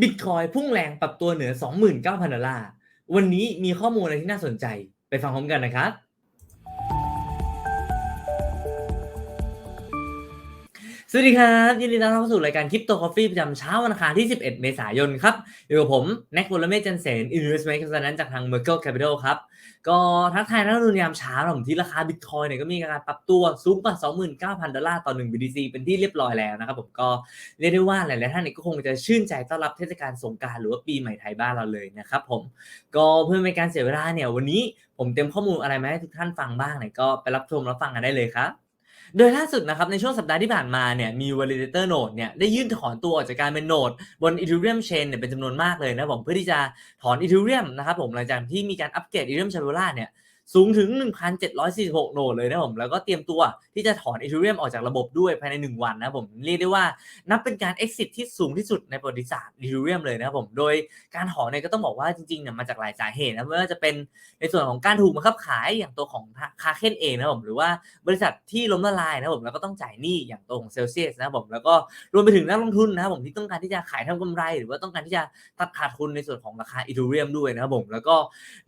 บิตคอยพุ่งแรงปรับตัวเหนือ 29,000 ดอลลาร์ วันนี้มีข้อมูลอะไรที่น่าสนใจ ไปฟังพร้อมกันนะครับ สวัสดีครับ ยินดีต้อนรับเข้าสู่รายการคริปโตคอฟฟี่ประจำเช้าวันอังคารที่ 11 เมษายนครับอยู่กับผม แน็กวลเมจันเสน Investment Consultant จากทาง Merkle Capital ครับ ก็ทักทายนักลงทุนยามเช้าผมที่ราคาบิตคอยเนี่ยก็มีการปรับตัวสูงกว่า 29,000 ดอลลาร์ต่อ 1 BTC เป็นที่เรียบร้อยแล้วนะครับผมก็เรียกได้ว่าหลายๆท่านเนี่ยก็คงจะชื่นใจต้อนรับเทศกาลสงการหรือว่าปีใหม่ไทยบ้านเราเลยนะครับผมก็เพื่อไม่ให้การเสียเวลาเนี่ยวันนี้ผมเตรียมข้อมูลอะไรมาให้ทุกท่านฟังบ้างเนี่ยก็ไปรับชมรับฟังกันได้เลยครับ โดยล่าสุดนะครับในช่วงสัปดาห์ที่ผ่านมาเนี่ยมี validator node เนี่ยได้ยื่นถอนตัวออกจากการเป็นโนดบน Ethereum Chain เนี่ยเป็นจำนวนมากเลยนะผมเพื่อที่จะถอน Ethereum นะครับผมหลังจากที่มีการอัปเกรด Ethereum Shardula เนี่ย สูงถึง 1,746โนดเลยนะผม แล้วก็เตรียมตัวที่จะถอน Ethereum ออกจากระบบด้วยภายใน 1 วันนะผม เรียกได้ว่านับเป็นการ exit ที่สูงที่สุดในประวัติศาสตร์ Ethereum เลยนะครับผม โดยการถอนเนี่ยก็ต้องบอกว่าจริงๆเนี่ยมาจากหลายสาเหตุนะไม่ว่าจะเป็นในส่วนของการถูกบังคับขายอย่างตัวของคาเคนเองนะครับผม หรือว่าบริษัทที่ล้มละลายนะครับผม แล้วก็ต้องจ่ายหนี้อย่างตัวของเซลเซียสนะครับผม แล้วก็รวมไปถึงนักลงทุนนะครับผมที่ต้องการที่จะขายทำกำไร หรือว่าต้องการที่จะตัดขาดทุนในส่วนของราคาอีทูเรียมด้วยนะครับผม แล้วก็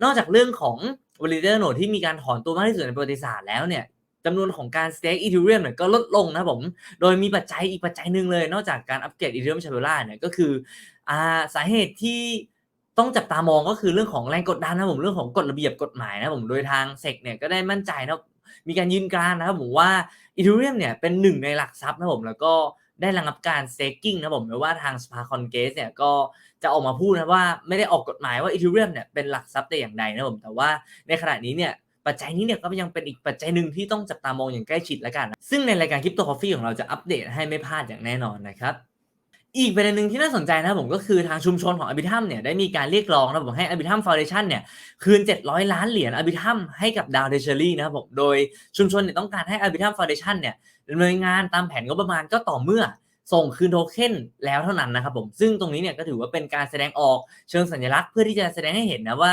นอกจากเรื่องของ validator node ที่มีการถอนตัวมากที่สุดในประวัติศาสตร์แล้วเนี่ยจำนวนของการ stake Ethereum เนี่ยก็ลดลงนะผม โดยมีปัจจัยอีกปัจจัยหนึ่งเลย นอกจากการอัปเกรด Ethereum Shardula เนี่ยก็คืออ่าสาเหตุที่ต้องจับตามองก็คือเรื่องของแรงกดดันนะผมเรื่องของกฎระเบียบกฎหมายนะผมโดยทางเซกเนี่ยก็ได้มั่นใจนะมีการยืนกรานนะครับผมว่า Ethereum เนี่ยเป็นหนึ่งในหลักทรัพย์นะผมแล้วก็ ได้ระงับการเซกิ้งนะผมไม่ว่าทางสภาคอนเกสเนี่ยก็จะออกมาพูดนะว่าไม่ได้ออกกฎหมายว่าอีทูเรียมเนี่ยเป็นหลักทรัพย์แต่อย่างใดนะผมแต่ว่าในขณะนี้เนี่ยปัจจัยนี้เนี่ยก็ยังเป็นอีกปัจจัยหนึ่งที่ต้องจับตามองอย่างใกล้ชิดแล้วกัน ซึ่งในรายการคริปโตคอฟฟี่ของเราจะอัปเดตให้ไม่พลาดอย่างแน่นอนนะครับ อีกประเด็นหนึ่งที่น่าสนใจนะครับผมก็คือทางชุมชนของอ b ิทัมเนี่ยได้มีการเรียกร้องนะผมให้อ b ิทัมฟาวเดชันเนี่ยคืน 700 ล้านเหรียญอ b ิทัมให้กับดาวเดชอรี่นะครับผมโดยชุมชนเนี่ยต้องการให้อ b ิทัมฟาวเดชันเนี่ยดำเนินงานตามแผนงบประมาณก็ต่อเมื่อส่งคืนโทเค็นแล้วเท่านั้นนะครับผมซึ่งตรงนี้เนี่ยก็ถือว่าเป็นการแสดงออกเชิงสัญลักษณ์เพื่อที่จะแสดงให้เห็นนะว่า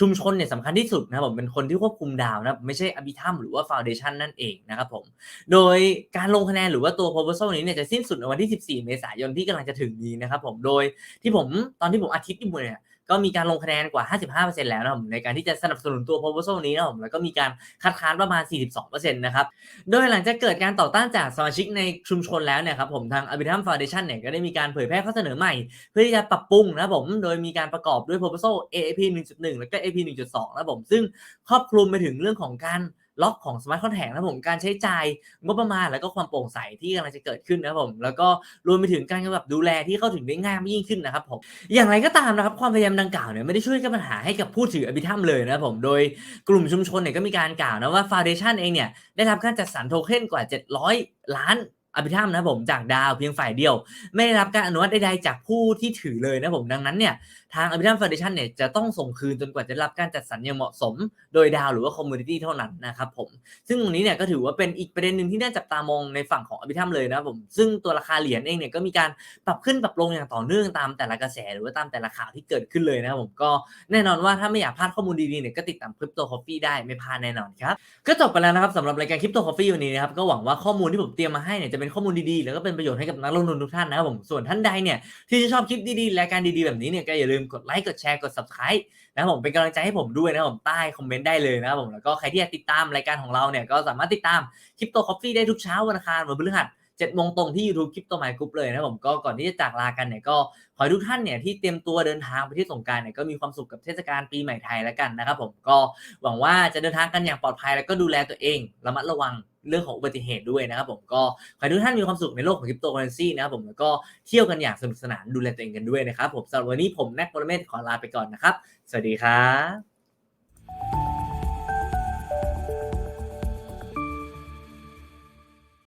ชุมชนเนี่ยสำคัญที่สุดนะครับผมเป็นคนที่ควบคุมดาวนะไม่ใช่อบิทัมหรือว่าฟาวเดชันนั่นเองนะครับผมโดยการลงคะแนนหรือว่าตัว proposal นี้เนี่ยจะสิ้นสุดในวันที่ 14 เมษายนที่กำลังจะถึงนี้นะครับผมโดยที่ผมตอนที่ผมอาทิตย์ที่อยู่เนี่ย ก็มีการลงคะแนนกว่า 55%แล้วนะครับผมในการที่จะสนับสนุนตัว proposal นี้นะครับผมแล้วก็มีการคัดค้านประมาณ 42%นะครับโดยหลังจากเกิดการต่อต้านจากสมาชิกในชุมชนแล้วเนี่ยครับผมทาง Abitam Foundation เนี่ยก็ได้มีการเผยแพร่ข้อเสนอใหม่ เพื่อที่จะปรับปรุงนะครับผมโดยมีการประกอบด้วย proposal AAP 1.1 แล้วก็ AP 1.2นะครับผมซึ่งครอบคลุมไปถึงเรื่องของการ ล็อกของสมาร์ทคอนแทคนะผมการใช้จ่ายงบประมาณแล้วก็ความโปร่งใสที่กำลังจะเกิดขึ้นนะครับผมแล้วก็รวมไปถึงการกำกับดูแลที่เข้าถึงได้ง่ายมยิ่งขึ้นนะครับผมอย่างไรก็ตามนะครับความพยายามดังกล่าวเนี่ยไม่ได้ช่วยแก้ปัญหาให้กับผู้ถืออภิธรรมเลยนะครับผมโดยกลุ่มชุมชนเนี่ยก็มีการกล่าวนะว่าฟาวเดชันเองเนี่ยได้รับการจัดสรรโทเค็นกว่า 700 ล้าน อภิธรรมนะผมจากดาวเพียงฝ่ายเดียว ไม่ได้รับการอนุมัติใดๆจากผู้ที่ถือเลยนะผมดังนั้นเนี่ยทางอภิธรรมฟาวเดชันเนี่ยจะต้องส่งคืนจนกว่าจะรับการจัดสรรอย่างเหมาะสม โดยดาวหรือว่าคอมมูนิตี้เท่านั้นนะครับผมซึ่งตรงนี้เนี่ยก็ถือว่าเป็นอีกประเด็นหนึ่งที่น่าจับตามองในฝั่งของอภิธรรมเลยนะผมซึ่งตัวราคาเหรียญเองเนี่ยก็มีการปรับขึ้นปรับลงอย่างต่อเนื่องตามแต่ละกระแสหรือว่าตามแต่ละข่าวที่เกิดขึ้นเลยนะครับผมก็แน่นอนว่าถ้าไม่อยากพลาดข้อมูลดีๆเนี่ยก็ติดตามคริปโตคอฟฟี่ได้ไม่พลาดแน่นอนครับก็จบไปแล้วนะครับสำหรับรายการคริปโตคอฟฟี่วันนี้นะครับก็หวังว่าข้อมูลที่ผมเตรียมมาให้เนี่ยจะเป็นข้อมูลดีๆ แล้วก็เป็นประโยชน์ให้กับนักลงทุนทุกท่านนะครับผม ส่วนท่านใดเนี่ยที่จะชอบคลิปดีๆรายการดีๆแบบนี้เนี่ยก็อย่าลืมกดไลค์กดแชร์กด subscribe นะครับผมเป็นกำลังใจให้ผมด้วยนะครับผมใต้คอมเมนต์ได้เลยนะครับผมแล้วก็ใครที่อยากติดตามรายการของเราเนี่ยก็สามารถติดตามคริปโตคอฟฟี่ได้ทุกเช้าวันอังคารวันพฤหัสเจ็ดโมงตรงที่ YouTube คริปโตไมค์กรุ๊ปเลยนะผมก็ก่อนที่จะจากลากันเนี่ยก็ขอให้ทุกท่านเนี่ยที่เตรียมตัวเดินทางไปที่สงการเนี่ยก็มีความสุขกับเทศกาลปีใหม่ไทยแล้วกันนะครับผมก็หวังว่าจะเดินทางกันอย่างปลอดภัยแล้วก็ดูแลตัวเองระมัดระวัง เรื่องของอุบัติเหตุด้วยนะครับผมก็ขอให้ทุกท่านมีความสุขในโลกของคริปโตเคอเรนซีนะครับผมแล้วก็เที่ยวกันอย่างสนุกสนานดูแลตัวเองกันด้วยนะครับผมสำหรับวันนี้ผมแน็กโปรเมศขอลาไปก่อนนะครับ สวัสดีครับ